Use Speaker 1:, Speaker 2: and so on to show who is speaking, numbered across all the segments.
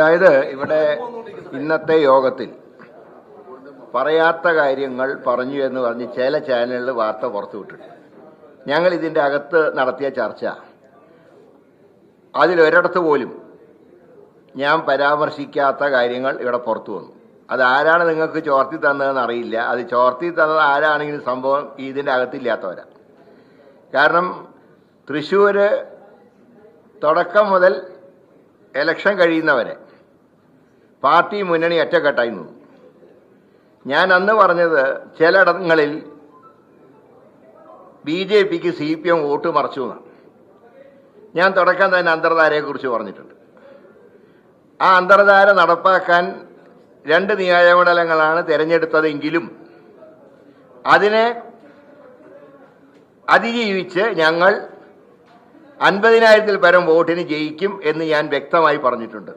Speaker 1: അതായത് ഇവിടെ ഇന്നത്തെ യോഗത്തിൽ പറയാത്ത കാര്യങ്ങൾ പറഞ്ഞു എന്ന് പറഞ്ഞ് ചില ചാനലുകൾ വാർത്ത പുറത്തുവിട്ടിട്ടുണ്ട് ഞങ്ങൾ ഇതിന്റെ അകത്ത് നടത്തിയ ചർച്ച. അതിലൊരിടത്ത് പോലും ഞാൻ പരാമർശിക്കാത്ത കാര്യങ്ങൾ ഇവിടെ പുറത്തു വന്നു. അത് നിങ്ങൾക്ക് ചോർത്തി തന്നതെന്ന് അറിയില്ല. അത് ചോർത്തി തന്നത് ആരാണെങ്കിലും സംഭവം ഇതിന്റെ അകത്തില്ലാത്തവരാ കാരണം തൃശ്ശൂര് തുടക്കം മുതൽ എലക്ഷൻ കഴിയുന്നവരെ പാർട്ടി മുന്നണി ഒറ്റക്കെട്ടായി നിന്നു. ഞാൻ അന്ന് പറഞ്ഞത് ചിലയിടങ്ങളിൽ ബി ജെ പിക്ക് സി പി എം വോട്ട് മറച്ചു എന്നാണ്. ഞാൻ തുടക്കം തന്നെ അന്തർധാരയെക്കുറിച്ച് പറഞ്ഞിട്ടുണ്ട്. ആ അന്തർധാര നടപ്പാക്കാൻ രണ്ട് നിയോജകമണ്ഡലങ്ങളാണ് തിരഞ്ഞെടുത്തതെങ്കിലും അതിനെ അതിജീവിച്ച് ഞങ്ങൾ അൻപതിനായിരത്തിൽ പരം വോട്ടിന് ജയിക്കും എന്ന് ഞാൻ വ്യക്തമായി പറഞ്ഞിട്ടുണ്ട്.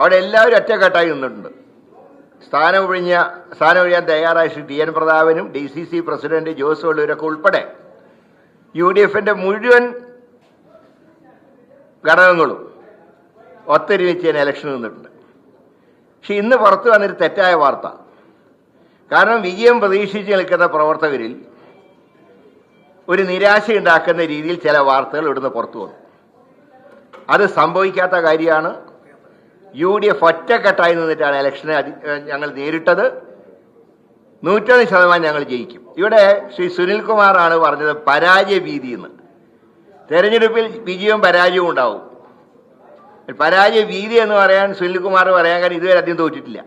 Speaker 1: അവിടെ എല്ലാവരും ഒറ്റക്കെട്ടായി നിന്നിട്ടുണ്ട്. സ്ഥാനം ഒഴിഞ്ഞ സ്ഥാനം ഒഴിയാൻ തയ്യാറായ Shri T N പ്രതാപനും D C C president Jose വള്ളൂരൊക്കെ ഉൾപ്പെടെ യു ഡി എഫിന്റെ മുഴുവൻ ഘടകങ്ങളും ഒത്തൊരുമിച്ച് തന്നെ ഇലക്ഷൻ നിന്നിട്ടുണ്ട്. പക്ഷെ ഇന്ന് പുറത്തു വന്നൊരു തെറ്റായ വാർത്ത. കാരണം വിജയം പ്രതീക്ഷിച്ച് നിൽക്കുന്ന പ്രവർത്തകരിൽ ഒരു നിരാശയുണ്ടാക്കുന്ന രീതിയിൽ ചില വാർത്തകൾ ഇവിടുന്ന് പുറത്തു വന്നു. അത് സംഭവിക്കാത്ത കാര്യമാണ് യു ഡി എഫ് ഒറ്റക്കെട്ടായി നിന്നിട്ടാണ് ഇലക്ഷനെ ഞങ്ങൾ നേരിട്ടത്. നൂറ്റൊന്ന് ശതമാനം ഞങ്ങൾ ജയിക്കും. ഇവിടെ ശ്രീ സുനിൽകുമാറാണ് പറഞ്ഞത് പരാജയ ഭീതി എന്ന് തെരഞ്ഞെടുപ്പിൽ വിജയവും പരാജയവും ഉണ്ടാവും. പരാജയ ഭീതി എന്ന് പറയാൻ സുനിൽകുമാർ പറയാൻ കാര്യം ഇതുവരെ അധികം തോറ്റിട്ടില്ല.